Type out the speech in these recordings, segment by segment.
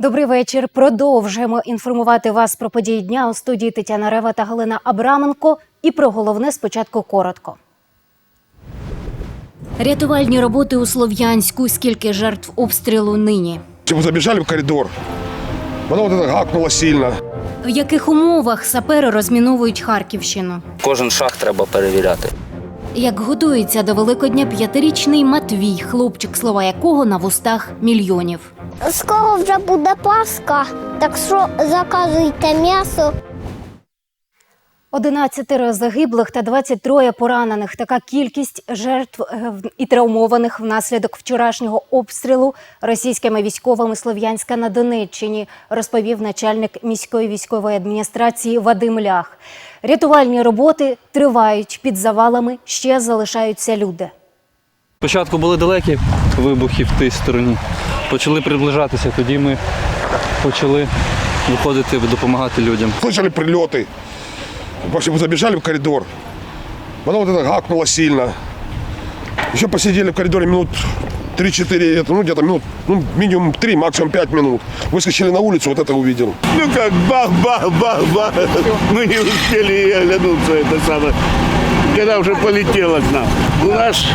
Добрий вечір. Продовжуємо інформувати вас про події дня у студії Тетяна Рева та Галина Абраменко. І про головне спочатку коротко. Рятувальні роботи у Слов'янську. Скільки жертв обстрілу нині? Мы забежали в коридор. Вот это гакнуло сильно. В яких умовах сапери розміновують Харківщину? Кожен шаг треба перевіряти. Як готується до Великодня п'ятирічний Матвій, хлопчик, слова якого на вустах мільйонів. Скоро вже буде Пасха, так що заказуйте м'ясо. 11 загиблих та 23 поранених. Така кількість жертв е, і травмованих внаслідок вчорашнього обстрілу російськими військовими Слов'янська на Донеччині, розповів начальник міської військової адміністрації Вадим Лях. Рятувальні роботи тривають під завалами. Ще залишаються люди. Спочатку були далекі вибухи в тій стороні. Почали приближатися, тоді ми почали виходити допомагати людям. Слышали прилеты. В общем, мы забежали в коридор. Потом вот это гакнуло сильно. Еще посидели в коридоре минут 3-4, это, ну где-то минут, ну минимум 3, максимум 5 минут. Выскочили на улицу, вот это увидел. Ну как бах-бах-бах-бах. Мы не успели и оглянуться, это самое. Когда уже полетело к нам. У нас,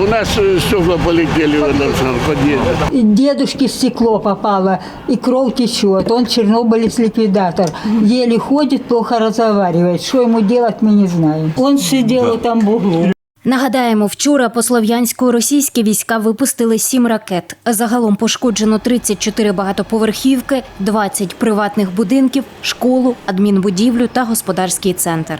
у нас э, стекла полетели в этом самом подъезде. И дедушке стекло попало, и кровь течет. Он чернобылец ликвидатор. Еле ходит, плохо разговаривает. Что ему делать, мы не знаем. Он сидел там в углу. Нагадаємо, вчора по Слов'янську російські війська випустили сім ракет. Загалом пошкоджено 34 багатоповерхівки, 20 приватних будинків, школу, адмінбудівлю та господарський центр.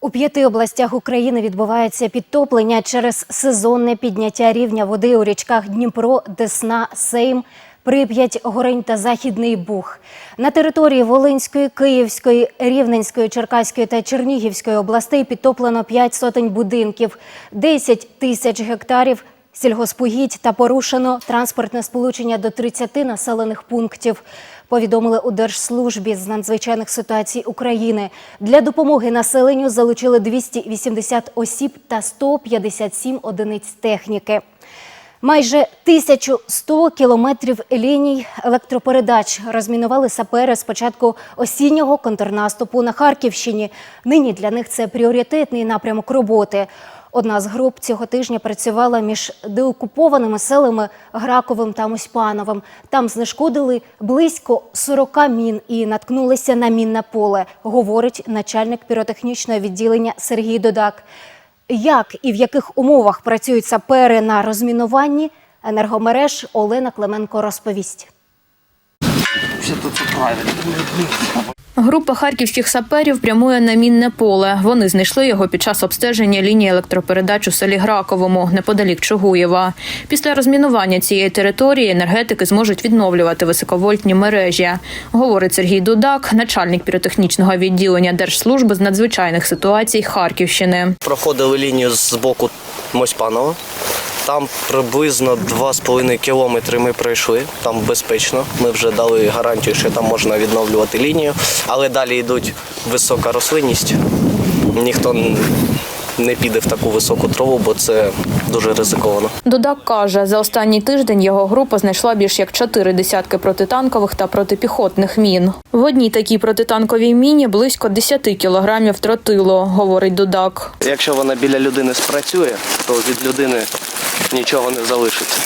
У п'яти областях України відбувається підтоплення через сезонне підняття рівня води у річках Дніпро, Десна, Сейм, Прип'ять, Горень та Західний Буг. На території Волинської, Київської, Рівненської, Черкаської та Чернігівської областей підтоплено 5 сотень будинків, 10 тисяч гектарів сільгоспугідь та порушено транспортне сполучення до 30 населених пунктів. Повідомили у Держслужбі з надзвичайних ситуацій України. Для допомоги населенню залучили 280 осіб та 157 одиниць техніки. Майже 1100 кілометрів ліній електропередач розмінували сапери з початку осіннього контрнаступу на Харківщині. Нині для них це пріоритетний напрямок роботи. Одна з груп цього тижня працювала між деокупованими селами Граковим та Муськпановим. Там знешкодили близько 40 мін і наткнулися на мінне поле, говорить начальник піротехнічного відділення Сергій Додак. Як і в яких умовах працюють сапери на розмінуванні, енергомереж Олена Клименко розповість. Група харківських саперів прямує на мінне поле. Вони знайшли його під час обстеження лінії електропередач у селі Граковому, неподалік Чугуєва. Після розмінування цієї території енергетики зможуть відновлювати високовольтні мережі, говорить Сергій Дудак, начальник піротехнічного відділення Держслужби з надзвичайних ситуацій Харківщини. Проходили лінію з боку Мосьпанова. Там приблизно 2,5 кілометри ми пройшли. Там безпечно. Ми вже дали гарантію, що там можна відновлювати лінію. Але далі йдуть висока рослинність. Ніхто не піде в таку високу траву, бо це дуже ризиковано. Дудак каже, за останній тиждень його група знайшла більш як чотири десятки протитанкових та протипіхотних мін. В одній такій протитанковій міні близько 10 кілограмів тротилу, говорить Дудак. Якщо вона біля людини спрацює, то від людини нічого не залишиться.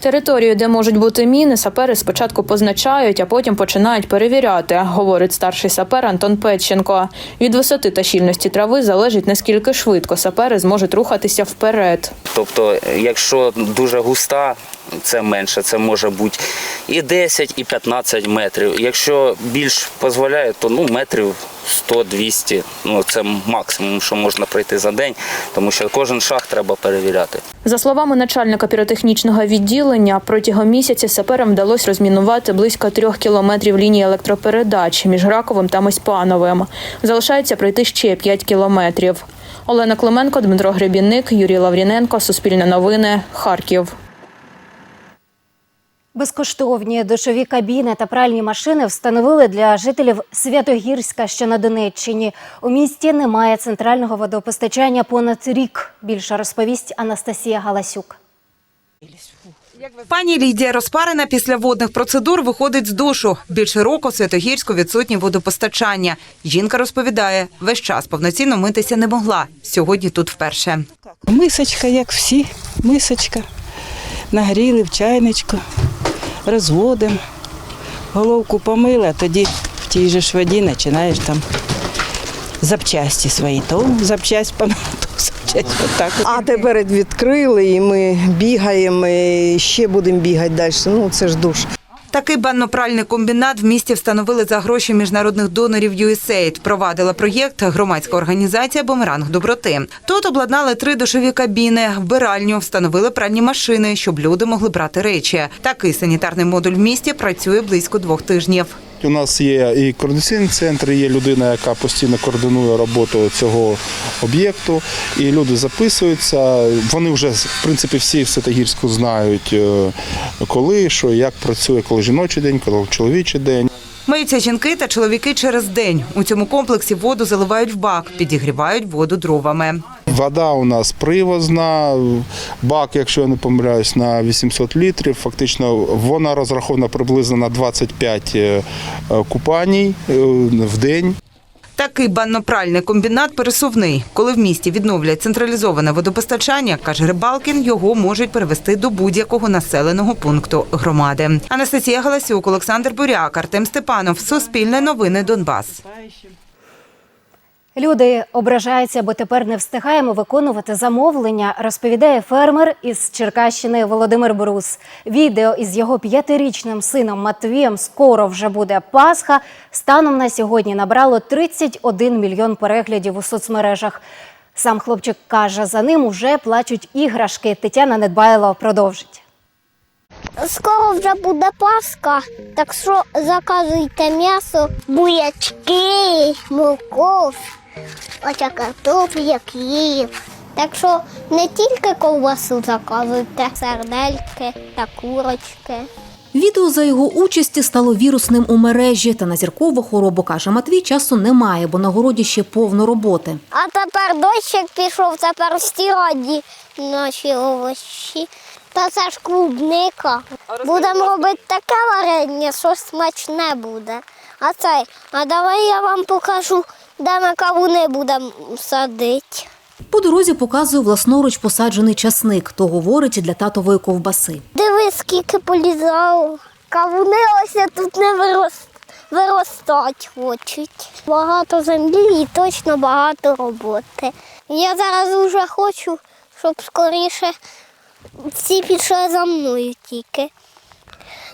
Територію, де можуть бути міни, сапери спочатку позначають, а потім починають перевіряти, говорить старший сапер Антон Петченко. Від висоти та щільності трави залежить наскільки швидко сапери зможуть рухатися вперед. Тобто, якщо дуже густа, це менше, це може бути і 10, і 15 метрів. Якщо більш дозволяє, то ну, метрів 100-200. Ну, це максимум, що можна пройти за день, тому що кожен шаг треба перевіряти. За словами начальника піротехнічного відділення, протягом місяця саперам вдалося розмінувати близько трьох кілометрів лінії електропередач між Граковим та Миспановим. Залишається пройти ще 5 кілометрів. Олена Клименко, Дмитро Гребінник, Юрій Лавріненко, Суспільне новини, Харків. Безкоштовні душові кабіни та пральні машини встановили для жителів Святогірська, що на Донеччині. У місті немає центрального водопостачання понад рік. Більше розповість Анастасія Галасюк. Пані Лідія розпарена після водних процедур виходить з душу. Більше року в Святогірську відсутнє водопостачання. Жінка розповідає, весь час повноцінно митися не могла. Сьогодні тут вперше. Мисочка, як всі, мисочка. Нагріли в чайничку, розводимо. Головку помила, тоді в тій же ж воді починаєш там запчасті свої. То запчасть помила, то запчасть отак. А тепер відкрили і ми бігаємо, і ще будемо бігати далі. Ну це ж душ. Такий банно-пральний комбінат в місті встановили за гроші міжнародних донорів USAID. Провадила проєкт громадська організація Бумеранг доброти. Тут обладнали три душові кабіни, вбиральню, встановили пральні машини, щоб люди могли брати речі. Такий санітарний модуль в місті працює близько двох тижнів. У нас є і координаційний центр, є людина, яка постійно координує роботу цього об'єкту. І люди записуються. Вони вже в принципі всі в Святогірську знають, е, коли, що, як працює, коли жіночий день, коли чоловічий день. Миються жінки та чоловіки через день. У цьому комплексі воду заливають в бак, підігрівають воду дровами. Вода у нас привозна, бак, якщо я не помиляюсь, на 800 літрів. Фактично вона розрахована приблизно на 25 е, купаній е, в день. Такий банно-пральний комбінат пересувний. Коли в місті відновлять централізоване водопостачання, каже Рибалкін, його можуть перевести до будь-якого населеного пункту громади. Анастасія Галасюк, Олександр Буряк, Артем Степанов. Суспільне новини Донбас. Люди ображаються, бо тепер не встигаємо виконувати замовлення, розповідає фермер із Черкащини Володимир Брус. Відео із його п'ятирічним сином Матвієм скоро вже буде Пасха. Станом на сьогодні набрало 31 мільйон переглядів у соцмережах. Сам хлопчик каже, за ним уже плачуть іграшки. Тетяна Недбайло продовжить. Скоро вже буде Пасха, так що заказуйте м'ясо, буячки, морков, оця картопля, хліб. Так що не тільки ковбасу заказуйте, сердельки та курочки. Відео за його участі стало вірусним у мережі. Та на зіркову хворобу каже Матвій часу немає, бо на городі ще повно роботи. А тепер дощик пішов, тепер стіраді наші овощі. Та це ж клубника. Будемо робити таке варення, що смачне буде. А цей, а давай я вам покажу, де ми кавуни будемо садити. По дорозі показує власноруч посаджений часник. То говорить для татової ковбаси. Диви, скільки полізало. Кавуни ось тут не вирос... виростать хочуть. Багато землі і точно багато роботи. Я зараз вже хочу, щоб скоріше всі пішли за мною тільки.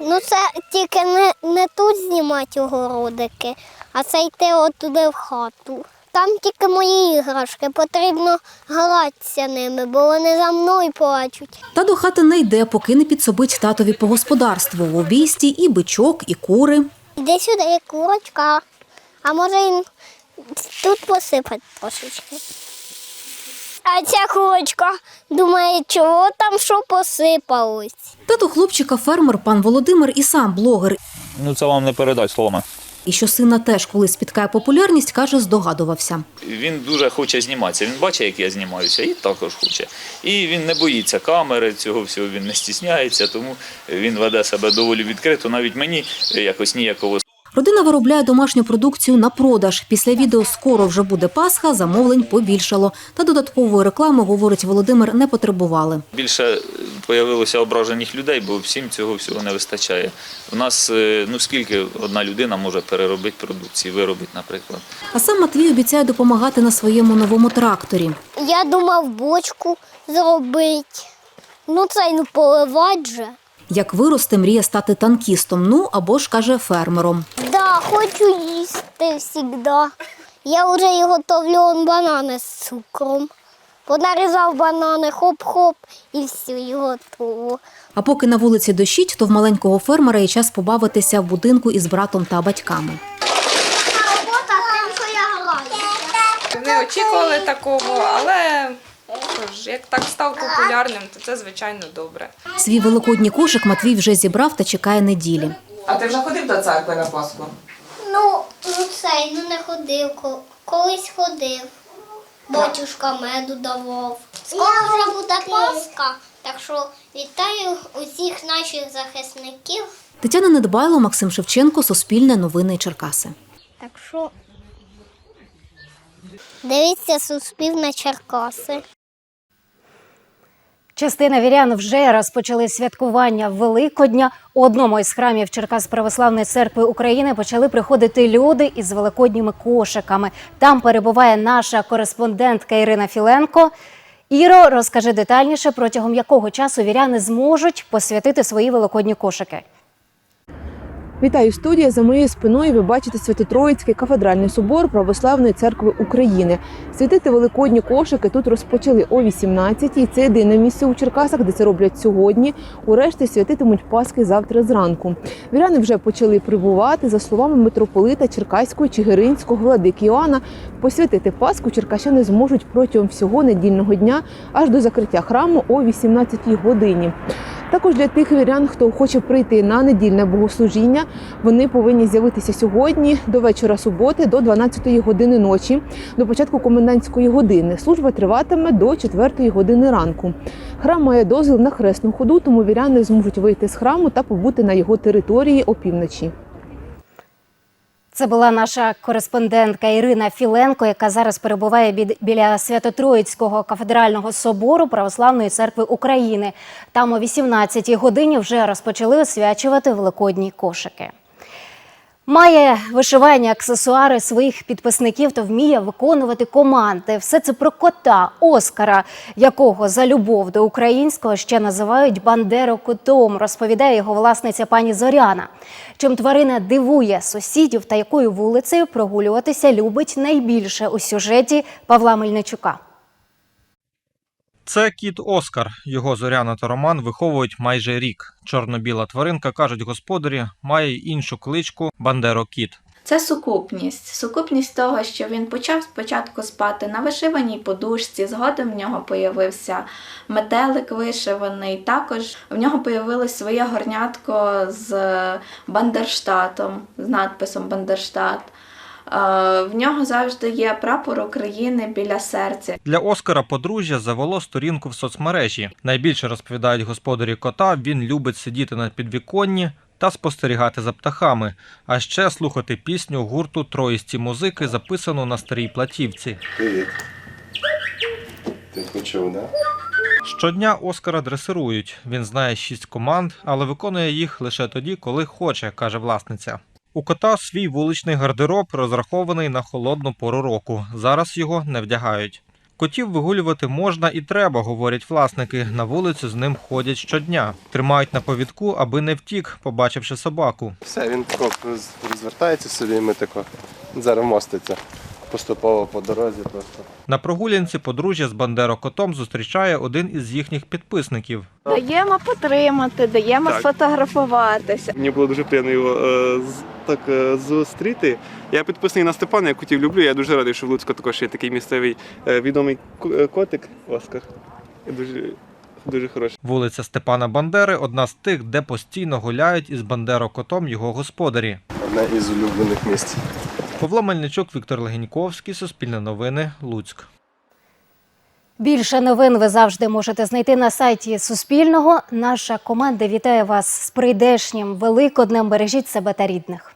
Ну це тільки не, не тут знімати огородики, а це йти от туди в хату. Там тільки мої іграшки, потрібно гратися ними, бо вони за мною плачуть. Та до хати не йде, поки не підсобить татові по господарству. В обійсті і бичок, і кури. Іди сюди, курочка. А може їм тут посипати трошечки. А ця курочка думає, чого там що посипалось. Тато хлопчика фермер пан Володимир і сам блогер. Ну це вам не передать словами. І що сина теж, коли спіткає популярність, каже, здогадувався. Він дуже хоче зніматися. Він бачить, як я знімаюся, і також хоче. І він не боїться камери, цього всього він не стісняється, тому він веде себе доволі відкрито. Навіть мені якось ніяково. Родина виробляє домашню продукцію на продаж. Після відео скоро вже буде Пасха, замовлень побільшало. Та додаткової реклами, говорить Володимир, не потребували. Більше появилося ображених людей, бо всім цього всього не вистачає. У нас е, ну скільки одна людина може переробити продукції, виробити, наприклад. А сам Матвій обіцяє допомагати на своєму новому тракторі. Я думав бочку зробити. Ну це й ну поливати же. Як виросте, мріє стати танкістом, ну або ж каже фермером. Да, хочу їсти завжди. Я вже і готовлю он банани з цукром. Понарізав банани, хоп-хоп, і все, і готово. А поки на вулиці дощить, то в маленького фермера є час побавитися в будинку із братом та батьками. Не очікували такого, але як так став популярним, то це звичайно добре. Свій великодній кошик Матвій вже зібрав та чекає неділі. А ти вже ходив до церкви на Пасху? Ну, ну цей, ну не ходив, колись ходив. Батюшка меду давав. Скоро вже буде Пасха, так що вітаю усіх наших захисників. Тетяна Недбайло, Максим Шевченко, Суспільне новини Черкаси. Так що дивіться Суспільне Черкаси. Частина вірян вже розпочали святкування Великодня. У одному із храмів Черкас Православної церкви України почали приходити люди із великодніми кошиками. Там перебуває наша кореспондентка Ірина Філенко. Іро, розкажи детальніше, протягом якого часу віряни зможуть посвятити свої великодні кошики. Вітаю студія. За моєю спиною ви бачите Свято-Троїцький кафедральний собор Православної церкви України. Святити великодні кошики тут розпочали о 18-й. Це єдине місце у Черкасах, де це роблять сьогодні. Урешті святитимуть Пасхи завтра зранку. Віряни вже почали прибувати. За словами митрополита Черкаського Чигиринського владики Іоанна, посвятити Пасху черкащани зможуть протягом всього недільного дня аж до закриття храму о 18-й годині. Також для тих вірян, хто хоче прийти на недільне богослужіння, вони повинні з'явитися сьогодні до вечора суботи, до 12-ї години ночі, до початку комендантської години. Служба триватиме до 4-ї години ранку. Храм має дозвіл на хресну ходу, тому віряни зможуть вийти з храму та побути на його території опівночі. Це була наша кореспондентка Ірина Філенко, яка зараз перебуває біля Свято-Троїцького кафедрального собору Православної церкви України. Там о 18-й годині вже розпочали освячувати великодні кошики. Має вишивання аксесуари своїх підписників та вміє виконувати команди. Все це про кота Оскара, якого за любов до українського ще називають бандерокотом, розповідає його власниця пані Зоряна. Чим тварина дивує сусідів та якою вулицею прогулюватися любить найбільше у сюжеті Павла Мельничука. Це кіт Оскар. Його Зоряна та Роман виховують майже рік. Чорно-біла тваринка, кажуть господарі, має іншу кличку Бандеро Кіт. Це сукупність. Сукупність того, що він почав спочатку спати на вишиваній подушці, згодом в нього появився метелик вишиваний. Також в нього появилось своє горнятко з Бандерштатом, з надписом Бандерштат. Е, В нього завжди є прапор України біля серця. Для Оскара подружжя завело сторінку в соцмережі. Найбільше розповідають господарі кота. Він любить сидіти на підвіконні та спостерігати за птахами, а ще слухати пісню гурту Троїсті музики, записану на старій платівці. Привіт. Ти почув, да? Щодня Оскара дресирують. Він знає шість команд, але виконує їх лише тоді, коли хоче, каже власниця. У кота свій вуличний гардероб розрахований на холодну пору року. Зараз його не вдягають. Котів вигулювати можна і треба, говорять власники. На вулицю з ним ходять щодня. Тримають на повідку, аби не втік, побачивши собаку. Все, він тако розвертається собі, і ми тако зараз моститься поступово по дорозі просто. На прогулянці подружжя з Бандерокотом зустрічає один із їхніх підписників. Даємо потримати, даємо Так. сфотографуватися. Мені було дуже приємно його е, так е, зустріти. Я підписаний на Степана, я котів люблю. Я дуже радий, що в Луцьку також є такий місцевий е, відомий котик Оскар. Я Дуже, дуже хороший. Вулиця Степана Бандери одна з тих, де постійно гуляють із Бандерокотом його господарі. Одне із улюблених місць. Павло Мельничук, Віктор Легеньковський, Суспільне новини, Луцьк. Більше новин ви завжди можете знайти на сайті Суспільного. Наша команда вітає вас з прийдешнім великоднем. Бережіть себе та рідних.